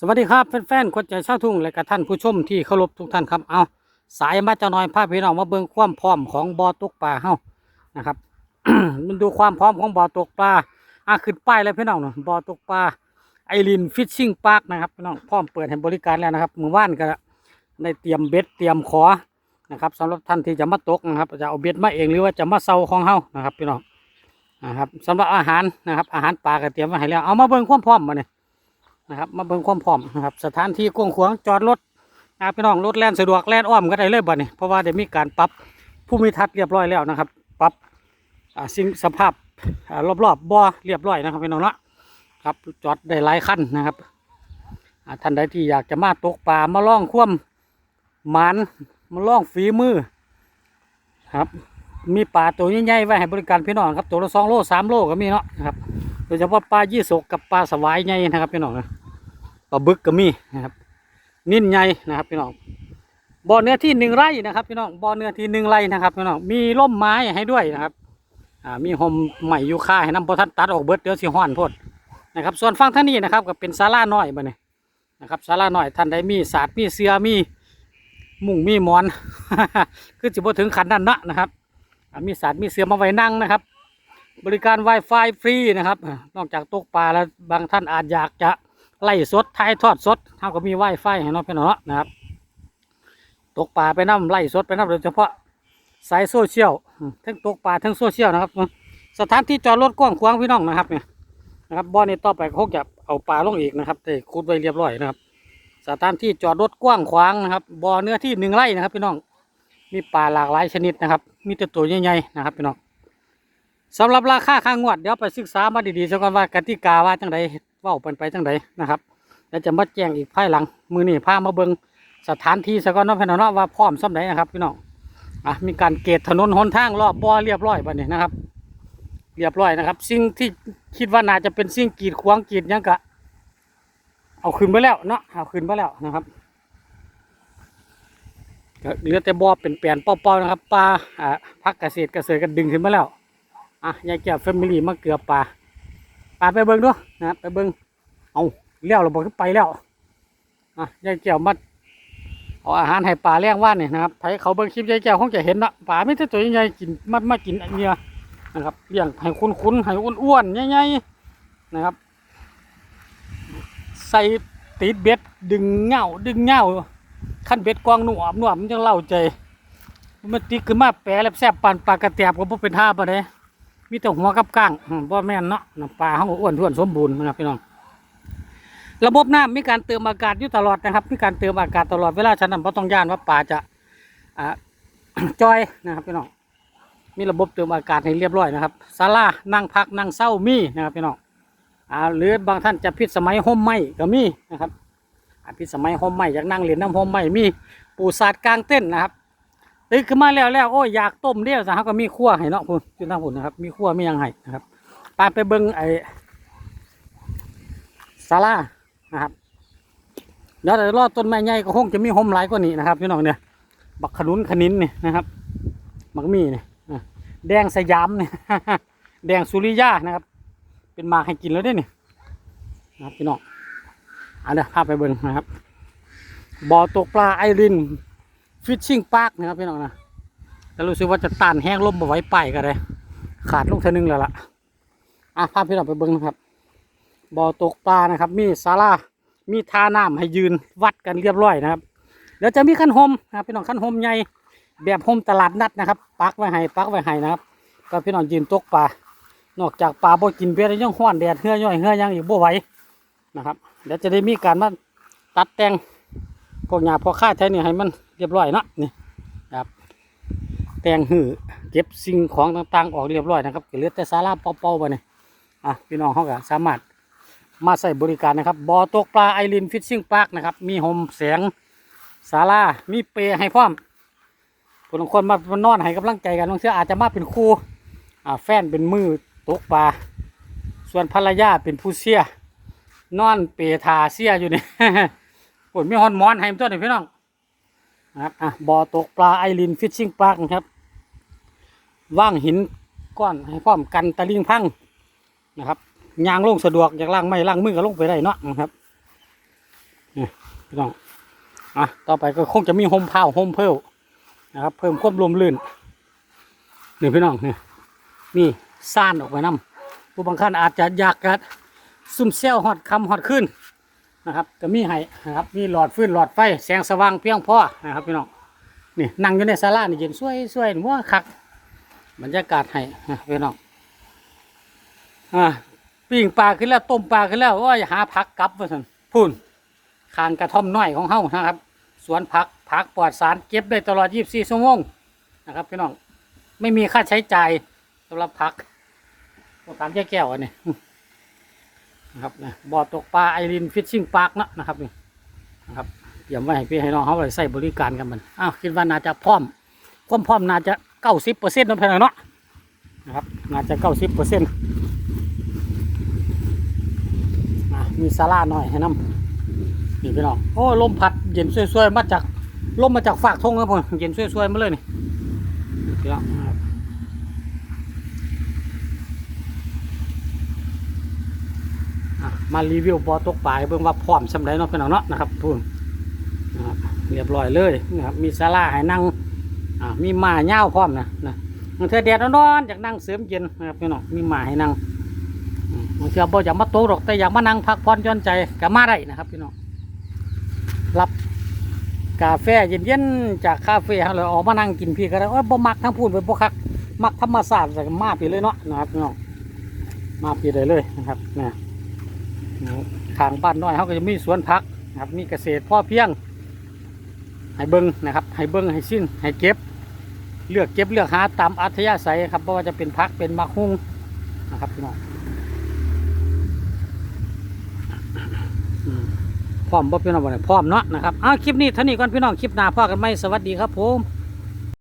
สวัสดีครับแฟนๆคนใจชาวทุ่งและกับท่านผู้ชมที่เคารพทุกท่านครับเอาสายมาเจะน้อยพาพพี่น้องมาเบิ่งความพร้อมของบ่อตกปลาเฮานะครับ มันดูความพร้อมของบ่อตกปลาอะขึ้นป้ายแล้วพี่น้องเนาะบ่อตกปลาไอรินฟิชชิ่งพาร์คนะครับพี่น้องพร้อมเปิดให้บริการแล้วนะครับมือว่านก็ได้เตรียมเบ็ดเตรียมขอนะครับสำหรับท่านที่จะมาตกนะครับจะเอาเบ็ดมาเองหรือว่าจะมาเซาของเฮานะครับพี่น้องนะครับสำหรับอาหารนะครับอาหารปลาก็เตรียมไว้ให้แล้วเอามาเบิ่งความพร้อมมาเนี่ย นะครับ มาเบิ่งความพร้อมนะครับ สถานที่กว้างขวางจอดรถนะพี่น้องรถแล่นสะดวกแล่นอ้อมก็ได้เลยบ่เนี่ยเพราะว่าได้มีการปรับภูมิทัศน์เรียบร้อยแล้วนะครับ ปรับสิ่งสภาพรอบๆบบ่อเรียบร้อยนะครับพี่น้องเนาะครับจอดได้หลายคันนะครับท่านใดที่อยากจะมาตกปลามาล่องคว่ำหมันมาล่องฝีมือครับมีปลาตัวใหญ่ๆไว้ให้บริการพี่น้องครับตัวละสองโลสามโลก็มีเนาะนะครับโดยเฉพาะปลายี่สกกับปลาสวายใหญ่นะครับพี่น้องนะ ปลาบึกก็มีนะครับ นิ่นใหญ่นะครับพี่น้องบ่อเนื้อที่หนึ่งไร่นะครับพี่น้องบ่อเนื้อที่หนึ่งไร่นะครับพี่น้องมีร่มไม้ให้ด้วยนะครับอ่ามีห่มใหม่ยูคาให้น้ำพอท่านตัดออกเบิดเดี๋ยวสิห้อนพดนะครับ ส่วนฝั่งท่านี้นะครับก็เป็นศาลาหน้อยบ่เนี่ยนะครับศาลาหน้อยท่านใดมีศาสตร์มีเสือมีมุ้งมีมอน คือจะบ่ถึงขันนั้นนะนะครับมีศาสตร์มีเสือมาไว้นั่งนะครับ บริการ Wi-Fi ฟรีนะครับ นอกจากตกปลาแล้วบางท่านอาจอยากจะ ไล่สดถ่ายทอดสดเท่ากับมี Wi-Fi ให้น้องพี่น้องนะครับ ตกปลาไปน้ำไล่สดไปน้ำโดยเฉพาะสายโซเชียลทั้งตกปลาทั้งโซเชียลนะครับ สถานที่จอดรถกว้างขวางพี่น้องนะครับเนี่ยนะครับบ่อนี้ต่อไปก็คงจะเอาปลาลงอีกนะครับแต่คูดไว้เรียบร้อยนะครับ สถานที่จอดรถกว้างขวางนะครับบ่อเนื้อที่หนึ่งไร่นะครับ พี่น้องมีปลาหลากหลายชนิดนะครับ มีแต่ตัวใหญ่ๆนะครับพี่น้องสำหรับราคาค่างวดเดี๋ยวไปศึกษามาดีๆสักวันว่ากติกาว่าจังใด ว่าเป็นไปจังใดนะครับแล้วจะมาแจ้งอีกภายหลัง มือนี่พามาเบิงสถานที่สักวันเนาะพี่น้องเนาะว่าพร้อมสำใดนนะครับพี่น้องอะมีการเกตถนนหนทางรอบบ่อเรียบร้อยบัดนี้นะครับ เรียบร้อยนะครับ สิ่งที่คิดว่าน่าจะเป็นสิ่งกีดขวางกีดยังกะ เอาขึ้นไปแล้วเนาะเอาขึ้นไปแล้วนะครับเหลือแต่บ่อเป็นแปลนเป้าๆนะครับปลาอ่าพักเกษตรเกษตรก็ดึงขึ้นมาแล้วอะยายแก้วแฟมิลี่มาเกลือปลา ปลาไปเบิ้งดูนะครับไปเบิ้งเอาเลี้ยวเราบอกขึ้นไปแล้วอะยายแก้วมาเอาอาหารให้ปลาเลี้ยงว่านเนี่ยนะครับใครเขาเบิ้งคลิปยายแก้วคงจะเห็นละปลาไม่ใช่ตัวใหญ่กินมามากินอันเนี้ยนะครับเลี้ยงให้คุ้นๆให้อ้วนๆใหญ่ๆนะครับ ใส่ติดเบ็ดดึงเหงาดึงเหงาขั้นเบ็ดกวางหนวมหนวมมันยังเล่าใจมันติดขึ้นมาแปรแล้วแซ่บปานปลากระแตบก็บ่เป็นท่าปะเด้ มีแต่หัวกับก้างบ่แม่นเนาะน้ำปลาเขาก็อ้วนท้วนสมบูรณ์นะครับพี่น้อง ระบบน้ำมีการเติมอากาศอยู่ตลอดนะครับ มีการเติมอากาศตลอดเวลาฉะนั้นบ่ต้องย่านว่าปลาจะอ่าจอยนะครับพี่น้องมีระบบเติมอากาศให้เรียบร้อยนะครับศาลานั่งพักนั่งเศร้ามีนะครับพี่น้องอ่าหรือบางท่านจะพิษสมัยห่มไม้ก็มีนะครับพิษสมัยห่มไม้อยากนั่งเล่นน้ำห่มไม้มีปูศาสาดกลางเต้นนะครับ ตื่นขึ้นมาแล้วแล้วโอ้ยอยากต้มเดียวสะเขาก็มีขั้วให้เนาะคุณจุดหน้าหุ่นนะครับ มีขั้วมียังให้นะครับไปไปเบิ้งไอ้ศาลานะครับเดี๋ยวเดี๋ยวรอดต้นไม้ใหญ่ก็คงจะมีห่มหลายกว่านี้นะครับพี่น้องเนี่ยบักขนุนขนินนี่นะครับมักมีเนี่อะแดงสยามเนี่ยแดงสุริยานะครับ เป็นมาให้กินแล้วเด้นี่นะครับพี่น้องเอาเดี๋ยวพาไปเบิ้งนะครับบ่อตกปลาไอริน ฟิชชิ่งปาร์กนะครับพี่น้องนะแต่รู้สึกว่าจะต้านแห้งลมมาไว้ไปกันเลยขาดลูกเท่านึงแล้วล่ะอะพาพี่น้องไปเบิ้งนะครับบ่อตกปลานะครับ มีศาลามีท่าน้ำให้ยืนวัดกันเรียบร้อยนะครับเดี๋ยวจะมีขั้นโฮมนะครับพี่น้องขั้นโฮมใหญ่แบบโฮมตลาดนัดนะครับ ปักไว้ให้ปักไว้ให้นะครับ ก็พี่น้องยืนตกปลานอกจากปลาบ่กินเบียร์ยังห้อนแดดเหื่อย่อยเหื่อยังอีกบ่ไหวนะครับเดี๋ยวจะได้มีการมาตัดแต่งพวกหญ้าพวกข้าใช้นี่ยให้มัน เรียบร้อยเนาะนี่ครับ แต่งหื้อเก็บสิ่งของต่างๆ ออกเรียบร้อยนะครับเหลือแต่ศาลาเป่าๆไปนี่อะพี่น้องเขาก็สามารถมาใส่บริการนะครับบ่อตกปลาไอรินฟิชชิ่งพาร์คนะครับ มีโฮมแสงศาลามีเปรให้พร้อมคนบางคนมามานอนให้กำลังใจกันบางเชื่ออาจจะมาเป็นครูอ่าแฟนเป็นมือตกปลาส่วนภรรยาเป็นผู้เสียนอนเปรทาเสียอยู่นี่ปวดมีฮอนมอนให้ตัวหนึ่งพี่น้อง นะครับอะบ่อตกปลาไอรินฟิชชิ่งปาร์กนะครับว่างหินก้อนให้พร้อมกันตะลิงพังนะครับยางลงสะดวกอยากล้างไม่ล้างมือก็ลงไปได้เนาะนะครับนี่พี่น้องอะต่อไปก็คงจะมีโฮมพาวโฮมเพลนะครับ เพิ่มความลมลื่นนี่พี่น้องนี่มีซ่านออกไปนํผู้บางท่านอาจจะอยากจะซุ่มเซลฮอดคำฮอดขึ้น นะครับก็มีให้นะครับมีหลอดฟืนหลอดไฟแสงสว่างเพียงพอนะครับพี่น้องนี่นั่งอยู่ในศาลานี่เย็นสวยสวยมัวคักบรรยากาศให้นะพี่น้องอ่าปิ้งปลาขึ้นแล้วต้มปลาขึ้นแล้วว่าอย่าหาผักกลับว่าสันพูนคางกระท่อมน้อยของเฮานะครับ สวนผักผักปลอดสารเก็บได้ตลอด 24 ชั่วโมงนะครับพี่น้องไม่มีค่าใช้จ่ายสำหรับผักตัวถามแก้แก้วอันนี้ นะครับนะบ่อตกปลาไอรินฟิชชิ่งพาร์คนะนะครับนี่นะครับเตรียมไว้ให้พี่ให้น้องเขาไปใส่บริการกันมันอ้าวคิดว่าน่าจะพร้อมความพร้อมน่าจะเก้าสิบเปอร์เซ็นต์นั่นเองเนาะนะครับน่าจะเก้าสิบเปอร์เซ็นต์มีศาลาหน่อยให้น้ำนี่พี่น้องโอ้ลมพัดเย็นสวยๆมาจากลมมาจากฝากทงครับผมเย็นสวยๆมาเลยนี่พี่น้องนะครับ อะ มารีวิวบอตกปลาเบิ่งว่าพร้อมสำหรับเนาะพี่น้องเนาะนะครับพูนนะครับเรียบร้อยเลยนะครับมีศาลาให้นั่งมีหมาเง่าพร้อมนะนะบางเทื่อแดดร้อนๆอยากนั่งเสริมเย็นนะครับพี่น้องมีหมาให้นั่งมบางเทื่อบ่อยากมาโต๊ะหรอกแต่อยากมานั่งพักผ่อนย่อนใจก็มาได้นะครับพี่น้องรับกาแฟเย็นๆจากคาเฟ่เราออกมานั่งกินพี่ก็ได้โอ้ยบ่มักทั้งพูนไปบ่คักมักธรรมศาสตร์แต่ก็มาปีเลยเนาะนะครับพี่น้องมาปีเลยเลยนะครับเนี่ย ทางบ้านน้อยเขาก็จะมีสวนผักนะครับมีเกษตรพ่อเพียงให้เบิ้งนะครับให้เบิ้งให้สิ้นให้เก็บ เลือกเก็บเลือกหาตามอัธยาศัยครับเพราะว่าจะเป็นผักเป็นมะฮุ่งนะครับพี่น้องพร้อมบ่พี่น้องบ่เนี่ยพร้อมเนาะนะครับอ้าวคลิปนี้เท่านี้ก่อนพี่น้องคลิปหน้าพ่อกันไหมสวัสดีครับผม